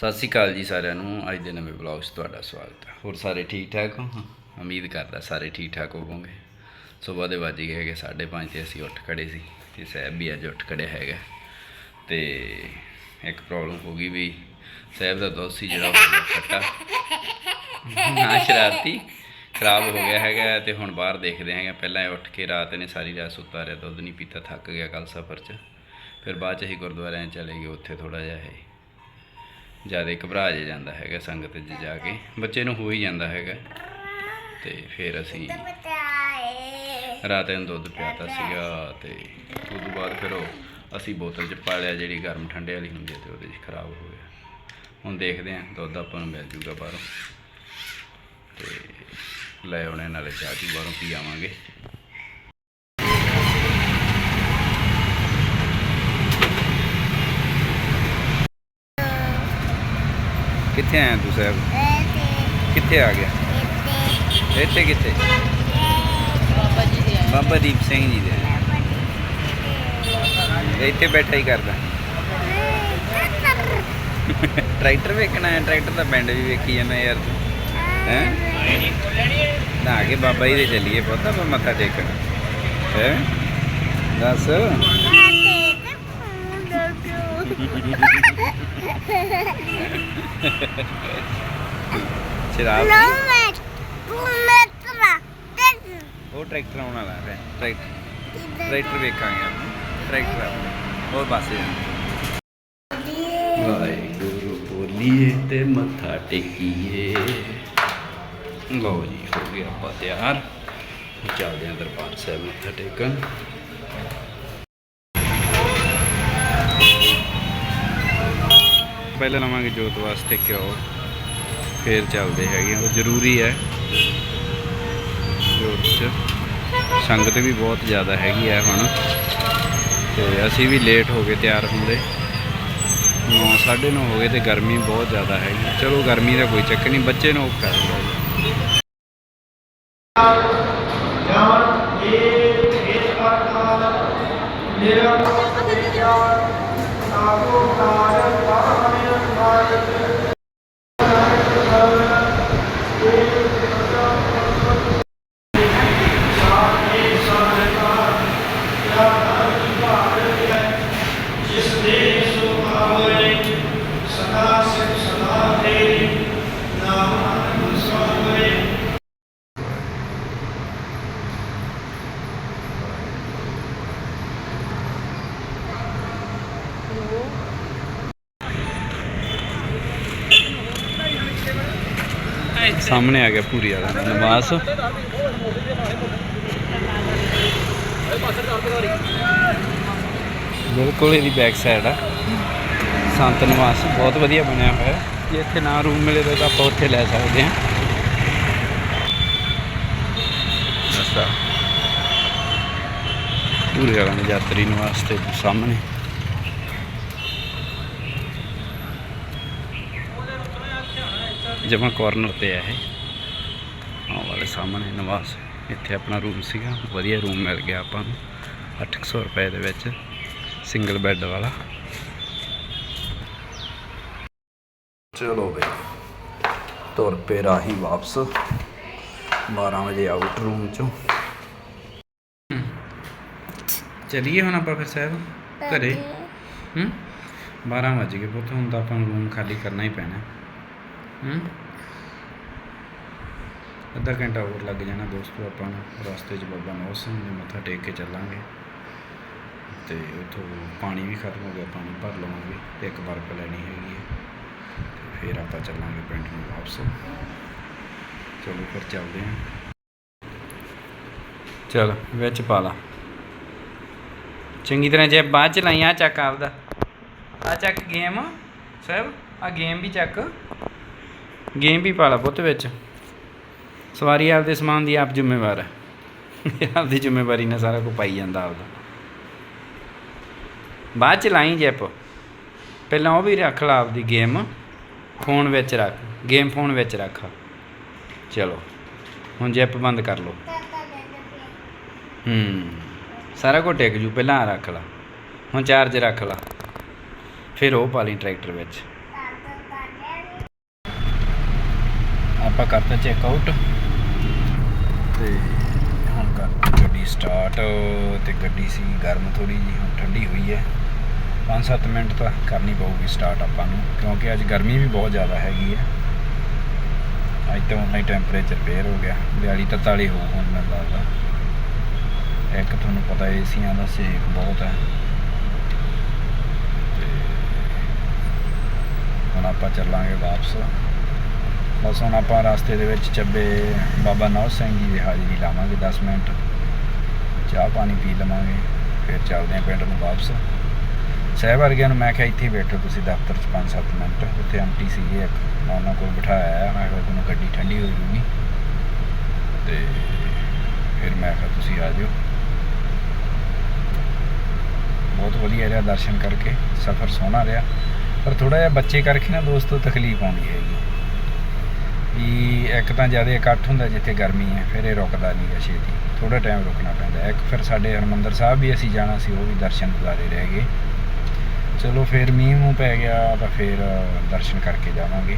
ਸਤਿ ਸ਼੍ਰੀ ਅਕਾਲ ਜੀ ਸਾਰਿਆਂ ਨੂੰ। ਅੱਜ ਦੇ ਨਵੇਂ ਵਲੌਗ 'ਚ ਤੁਹਾਡਾ ਸਵਾਗਤ ਹੈ। ਹੋਰ ਸਾਰੇ ਠੀਕ ਠਾਕ ਹੋ? ਉਮੀਦ ਕਰਦਾ ਸਾਰੇ ਠੀਕ ਠਾਕ ਹੋਵੋਗੇ। ਸਵੇਰ ਦੇ ਵੱਜ ਗਏ ਹੈਗੇ 5:30 ਤੇ ਅਸੀਂ ਉੱਠ ਖੜੇ ਸੀ ਤੇ ਸਹਿਬ ਵੀ ਅੱਜ ਉੱਠ ਖੜਿਆ ਹੈਗਾ। ਤੇ ਇੱਕ ਪ੍ਰੋਬਲਮ ਹੋ ਗਈ ਵੀ ਸਹਿਬ ਦਾ ਦੁੱਧ ਸੀ ਜਿਹੜਾ ਹੋ ਗਿਆ ਖੱਟਾ। ਨਾ ਸ਼ਰਾਰਤੀ, ਖਰਾਬ ਹੋ ਗਿਆ ਹੈਗਾ ਤੇ ਹੁਣ ਬਾਹਰ ਦੇਖਦੇ ਹੈਗੇ। ਪਹਿਲਾਂ ਇਹ ਉੱਠ ਕੇ ਰਾਤ ਨੇ ਸਾਰੀ ਰਾਤ ਸੁੱਤਾ ਰਿਹਾ, ਦੁੱਧ ਨਹੀਂ ਪੀਤਾ, ਥੱਕ ਗਿਆ ਕੱਲ ਸਫ਼ਰ 'ਚ। ਫਿਰ ਬਾਅਦ 'ਚ ਅਸੀਂ ਗੁਰਦੁਆਰਿਆਂ 'ਚ ਚਲੇ ਗਏ, ਉੱਥੇ ਥੋੜਾ ਜਿਹਾ ਇਹ ਜ਼ਿਆਦਾ ਘਬਰਾ ਜੇ ਜਾਂਦਾ ਹੈਗਾ ਸੰਗਤ 'ਚ ਜਾ ਕੇ। ਬੱਚੇ ਨੂੰ ਹੋ ਹੀ ਜਾਂਦਾ ਹੈਗਾ। ਤੇ ਫਿਰ ਅਸੀਂ ਰਾਤ ਨੂੰ ਦੁੱਧ ਪਿਆਤਾ ਸੀਗਾ ਤੇ ਉਸ ਤੋਂ ਬਾਅਦ ਫਿਰ ਉਹ ਅਸੀਂ ਬੋਤਲ 'ਚ ਪਾ ਲਿਆ, ਜਿਹੜੀ ਗਰਮ ਠੰਡੇ ਵਾਲੀ ਹੁੰਦੀ ਹੈ ਤੇ ਉਹਦੇ 'ਚ ਖਰਾਬ ਹੋ ਗਿਆ। ਹੁਣ ਦੇਖਦੇ ਆਂ ਦੁੱਧ ਆਪਾਂ ਨੂੰ ਮਿਲ ਜੂਗਾ ਬਾਹਰੋਂ। ਤੇ ਲੈ ਆਉਣੇ ਨਾਲੇ ਚਾਹ ਚੂ ਬਾਹਰੋਂ, ਪੀ ਆਵਾਂਗੇ। ਕਿੱਥੇ ਆਇਆ ਤੂੰ ਸਾਹਿਬ? ਕਿੱਥੇ ਆ ਗਿਆ? ਇੱਥੇ ਕਿੱਥੇ? ਬਾਬਾ ਜੀ ਦੇ ਆਏ। ਬਾਬਾ ਦੀਪ ਸਿੰਘ ਜੀ ਦੇ ਇੱਥੇ ਬੈਠਾ ਹੀ ਕਰਦਾ। ਟਰੈਕਟਰ ਵੇਖਣਾ ਹੈ ਟਰੈਕਟਰ ਦਾ ਪਿੰਡ ਵੀ ਵੇਖੀ ਜਾਂਦਾ ਯਾਰ ਤੂੰ। ਹੈ? ਨਾ ਕੇ ਬਾਬਾ ਜੀ ਦੇ ਚੱਲੀਏ ਪੁੱਤ ਮੱਥਾ ਟੇਕਣ। ਹੈ? ਦੱਸ। ਸ਼ਰਾਬ ਉਹ ਟਰੈਕਟਰ ਆਉਣ ਵਾਲਾ ਹੈ ਟਰੈਕਟਰ। ਟਰੈਕਟਰ ਵੇਖਾਂਗੇ ਆਪਾਂ। ਟਰੈਕਟਰ ਹੋਰ ਪਾਸੇ ਵਾਹਿਗੁਰੂ ਬੋਲੀਏ ਤੇ ਮੱਥਾ ਟੇਕੀਏ। ਲਓ ਜੀ ਹੋ ਗਿਆ ਆਪਾਂ ਤਿਆਰ। ਚੱਲਦੇ ਆਂ ਦਰਬਾਰ ਸਾਹਿਬ ਮੱਥਾ ਟੇਕਣ। ਪਹਿਲਾਂ ਲਵਾਂਗੇ ਜੋਤ ਵਾਸਤੇ ਘਿਓ। ਫੇਰ ਚੱਲਦੇ ਹੈਗੇ ਉਹ ਜ਼ਰੂਰੀ ਹੈ। ਜੋਤ 'ਚ। ਸੰਗਤ ਵੀ ਬਹੁਤ ਜ਼ਿਆਦਾ ਹੈਗੀ ਹੈ ਹੁਣ। ਤੇ ਅਸੀਂ ਵੀ ਲੇਟ ਹੋ ਗਏ ਤਿਆਰ ਹੁੰਦੇ। 9 ਨੌ ਹੋ ਗਏ ਤੇ ਗਰਮੀ ਬਹੁਤ ਜ਼ਿਆਦਾ ਹੈਗੀ। ਚਲੋ ਗਰਮੀ ਦਾ ਕੋਈ ਚੱਕਰ ਨਹੀਂ, ਬੱਚੇ ਨੂੰ ਔਖਾ ਹੈ ਜੀ। ਸਾਹਮਣੇ ਆ ਗਿਆ ਪੂਰੀ ਵਾਲਾ। ਦਾ ਨਿਵਾਸ। ਬਿਲਕੁਲ ਇਹਦੀ ਬੈਕ ਸਾਈਡ ਆ। ਸੰਤ ਨਿਵਾਸ, ਬਹੁਤ ਵਧੀਆ ਬਣਿਆ ਹੋਇਆ। ਜੇ ਇੱਥੇ ਨਾ ਰੂਮ ਮਿਲੇ ਤਾਂ ਆਪਾਂ ਉੱਥੇ ਲੈ ਸਕਦੇ ਹਾਂ। ਅੱਛਾ। ਪੂਰੀ ਵਾਲਾ ਦੇ ਯਾਤਰੀ ਨਿਵਾਸ ਤੇ ਸਾਹਮਣੇ। ਜਮਾ ਕਾਰਨਰ ਤੇ ਆ ਇਹ। ਆਹ ਵਾਲੇ ਸਾਹਮਣੇ ਨਿਵਾਸ। ਇੱਥੇ ਆਪਣਾ ਰੂਮ ਸੀਗਾ। ਵਧੀਆ ਰੂਮ ਮਿਲ ਗਿਆ ਆਪਾਂ ਨੂੰ। 800 ਰੁਪਏ ਦੇ ਵਿੱਚ ਸਿੰਗਲ ਬੈੱਡ ਵਾਲਾ। ਚਲੋ ਬਈ। ਤੁਰ ਪੇ ਰਾਹੀ ਵਾਪਸ। 12 ਵਜੇ ਆਊਟ ਰੂਮ ਚੋਂ। ਚਲੀਏ ਹੁਣ ਆਪਾਂ ਫਿਰ ਸਾਹਿਬ ਘਰੇ। ਹੂੰ। 12 ਵਜ ਗਏ ਪੁੱਤ। ਹੁਣ ਤਾਂ ਆਪਾਂ ਨੂੰ ਰੂਮ ਖਾਲੀ ਕਰਨਾ ਹੀ ਪੈਣਾ। ਹੂੰ? ਅੱਧਾ ਘੰਟਾ ਹੋਰ ਲੱਗ ਜਾਣਾ ਦੋਸਤੋ ਆਪਾਂ ਨੂੰ, ਰਸਤੇ 'ਚ ਬਾਬਾ ਨੌ ਸਿੰਘ ਦੇ ਮੱਥਾ ਟੇਕ ਕੇ ਚੱਲਾਂਗੇ। ਤੇ ਉੱਥੋਂ ਪਾਣੀ ਵੀ ਖਤਮ ਹੋ ਗਿਆ, ਪਾਣੀ ਭਰ ਲਵਾਂਗੇ ਤੇ ਇੱਕ ਬਰਫ਼ ਲੈਣੀ ਹੈਗੀ ਹੈ। ਫਿਰ ਆਪਾਂ ਚੱਲਾਂਗੇ ਪਿੰਡ ਨੂੰ ਵਾਪਸ। ਚਲੋ ਫਿਰ ਚੱਲਦੇ ਹਾਂ। ਚਲ, ਵਿੱਚ ਪਾ ਲਾ। ਚੰਗੀ ਤਰ੍ਹਾਂ ਜੇ ਬਾਅਦ ਚ ਲਾਈਆਂ ਚੱਕ ਆਪਦਾ। ਆ ਚੱਕ ਗੇਮ ਸਾਹਿਬ ਆ ਗੇਮ ਵੀ ਚੱਕ। ਗੇਮ ਵੀ ਪਾ ਲਾ ਪੁੱਤ ਵਿੱਚ। ਸਵਾਰੀ ਆਪਦੇ ਸਮਾਨ ਦੀ ਆਪ ਜ਼ਿੰਮੇਵਾਰ ਹੈ। ਆਪਦੀ ਜ਼ਿੰਮੇਵਾਰੀ ਨਾਲ ਸਾਰਾ ਕੁਝ ਪਾਈ ਜਾਂਦਾ ਆਪਦਾ। ਬਾਅਦ ਚ ਲਾਈ ਜੈਪ। ਪਹਿਲਾਂ ਉਹ ਵੀ ਰੱਖ ਲਾ ਆਪਦੀ ਗੇਮ। ਫੋਨ ਵਿੱਚ ਰੱਖ। ਗੇਮ ਫੋਨ ਵਿੱਚ ਰੱਖ। ਚਲੋ। ਹੁਣ ਜੈਪ ਬੰਦ ਕਰ ਲਓ। ਹੂੰ। ਸਾਰਾ ਕੁਝ ਟਿਕ ਜੂ। ਪਹਿਲਾਂ ਆਹ ਰੱਖ ਲਾ। ਹੁਣ ਚਾਰਜ ਰੱਖ ਲਾ। ਫਿਰ ਉਹ ਪਾ ਲਈ ਟਰੈਕਟਰ ਵਿੱਚ। ਆਪਾਂ ਕਰਤਾ ਚੈੱਕ ਆਊਟ ਤੇ ਹੁਣ ਕਰ ਗੱਡੀ ਸਟਾਰਟ ਤੇ ਗੱਡੀ ਸੀ ਗਰਮ ਥੋੜੀ ਜੀ ਹੁਣ ਠੰਡੀ ਹੋਈ ਹੈ। 5-7 ਮਿੰਟ ਤਾਂ ਕਰਨੀ ਪਊਗੀ ਸਟਾਰਟ ਆਪਾਂ ਨੂੰ, ਕਿਉਂਕਿ ਅੱਜ ਗਰਮੀ ਵੀ ਬਹੁਤ ਜ਼ਿਆਦਾ ਹੈਗੀ ਹੈ। ਅੱਜ ਤਾਂ ਉਨਾ ਹੀ ਟੈਂਪਰੇਚਰ ਫੇਰ ਹੋ ਗਿਆ 42 43 ਹੋ ਹੁਣ ਮੈਨੂੰ ਲੱਗਦਾ ਇੱਕ ਤੁਹਾਨੂੰ ਪਤਾ ਏਸੀਆਂ ਦਾ ਸੇਕ ਬਹੁਤ ਹੈ। ਤੇ ਹੁਣ ਆਪਾਂ ਚੱਲਾਂਗੇ ਵਾਪਸ। ਬਸ ਹੁਣ ਆਪਾਂ ਰਸਤੇ ਦੇ ਵਿੱਚ ਚੱਬੇ ਬਾਬਾ ਨੌ ਸਿੰਘ ਜੀ ਦੀ ਹਾਜ਼ਰੀ ਲਾਵਾਂਗੇ 10 ਮਿੰਟ। ਚਾਹ ਪਾਣੀ ਪੀ ਲਵਾਂਗੇ, ਫਿਰ ਚੱਲਦੇ ਆਂ ਪਿੰਡ ਨੂੰ ਵਾਪਸ। ਸਹਿਬ ਵਰਗਿਆਂ ਨੂੰ ਮੈਂ ਕਿਹਾ ਇੱਥੇ ਬੈਠੋ ਤੁਸੀਂ ਦਫ਼ਤਰ 'ਚ 5-7 ਮਿੰਟ। ਉੱਥੇ ਆਂਟੀ ਸੀਗੇ, ਇੱਕ ਮੈਂ ਉਹਨਾਂ ਕੋਲ ਬਿਠਾਇਆ ਹੈ। ਮੈਂ ਕਿਹਾ ਤੁਹਾਨੂੰ ਗੱਡੀ ਠੰਡੀ ਹੋ ਜੂਗੀ। ਤੇ ਫਿਰ ਮੈਂ ਕਿਹਾ ਤੁਸੀਂ ਆ ਜਾਓ। ਬਹੁਤ ਵਧੀਆ ਰਿਹਾ ਦਰਸ਼ਨ ਕਰਕੇ, ਸਫ਼ਰ ਸੋਹਣਾ ਰਿਹਾ। ਪਰ ਥੋੜਾ ਜਿਹਾ ਬੱਚੇ ਕਰਕੇ ਨਾ ਦੋਸਤੋ ਤਕਲੀਫ ਆਉਂਦੀ ਹੈਗੀ। ਵੀ ਇੱਕ ਤਾਂ ਜ਼ਿਆਦਾ ਇਕੱਠ ਹੁੰਦਾ ਜਿੱਥੇ ਗਰਮੀ ਹੈ, ਫਿਰ ਇਹ ਰੁਕਦਾ ਨਹੀਂ ਗਾ ਛੇਤੀ। ਥੋੜਾ ਟਾਈਮ ਰੁਕਣਾ ਪੈਂਦਾ ਇੱਕ ਫਿਰ ਸਾਡੇ ਹਰਮੰਦਰ ਸਾਹਿਬ ਵੀ ਅਸੀਂ ਜਾਣਾ ਸੀ, ਉਹ ਵੀ ਦਰਸ਼ਨ ਗੁਜ਼ਾਰੇ ਰਹਿ ਗਏ। ਚਲੋ ਫਿਰ ਮੀਂਹ ਮੂੰਹ ਪੈ ਗਿਆ ਤਾਂ ਫਿਰ ਦਰਸ਼ਨ ਕਰਕੇ ਜਾਵਾਂਗੇ।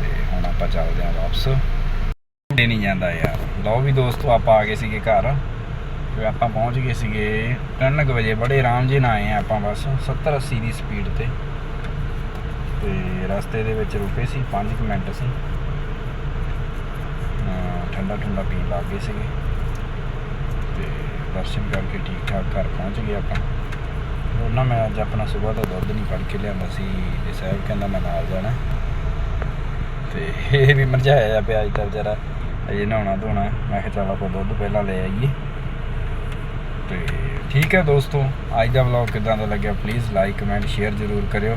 ਤੇ ਹੁਣ ਆਪਾਂ ਚੱਲਦੇ ਹਾਂ ਵਾਪਸ। ਡੇ ਨਹੀਂ ਜਾਂਦਾ ਯਾਰ। ਲਓ ਵੀ ਦੋਸਤੋ, ਆਪਾਂ ਆ ਗਏ ਸੀਗੇ ਘਰ। ਤੇ ਆਪਾਂ ਪਹੁੰਚ ਗਏ ਸੀਗੇ 3:00 ਵਜੇ। ਬੜੇ ਆਰਾਮ ਜੇ ਨਾਲ ਆਏ ਆ ਆਪਾਂ ਬਸ 70 80 ਦੀ ਸਪੀਡ ਤੇ। ਤੇ ਰਸਤੇ ਦੇ ਵਿੱਚ ਰੁਕੇ ਸੀ 5 ਮਿੰਟ ਸੀ। ਠੰਡਾ ਠੰਡਾ ਪੀਣ ਲੱਗ ਗਏ ਸੀਗੇ। ਤੇ ਦਰਸ਼ਨ ਕਰਕੇ ਠੀਕ ਠਾਕ ਘਰ ਪਹੁੰਚ ਗਏ ਆਪਾਂ। ਉਹਨਾਂ ਮੈਂ ਅੱਜ ਆਪਣਾ ਸਵੇਰ ਦਾ ਦੁੱਧ ਨਹੀਂ ਫੜ ਕੇ ਲਿਆਂਦਾ ਸੀ, ਤੇ ਸਾਹਿਬ ਕਹਿੰਦਾ ਮੈਂ ਨਾਲ ਜਾਣਾ। ਤੇ ਇਹ ਵੀ ਮਰਝਾਇਆ ਪਿਆ ਅੱਜ ਤਾਂ ਵਿਚਾਰਾ ਅਜੇ ਨਹਾਉਣਾ ਧੋਣਾ। ਮੈਂ ਕਿਹਾ ਚੱਲ ਆਪਾਂ ਦੁੱਧ ਪਹਿਲਾਂ ਲੈ ਆਈਏ। ਤੇ ਠੀਕ ਹੈ ਦੋਸਤੋ, ਅੱਜ ਦਾ ਵਲੌਗ ਕਿਦਾਂ ਦਾ ਲੱਗਿਆ ਪਲੀਜ਼ ਲਾਈਕ ਕਮੈਂਟ ਸ਼ੇਅਰ ਜ਼ਰੂਰ ਕਰਿਓ।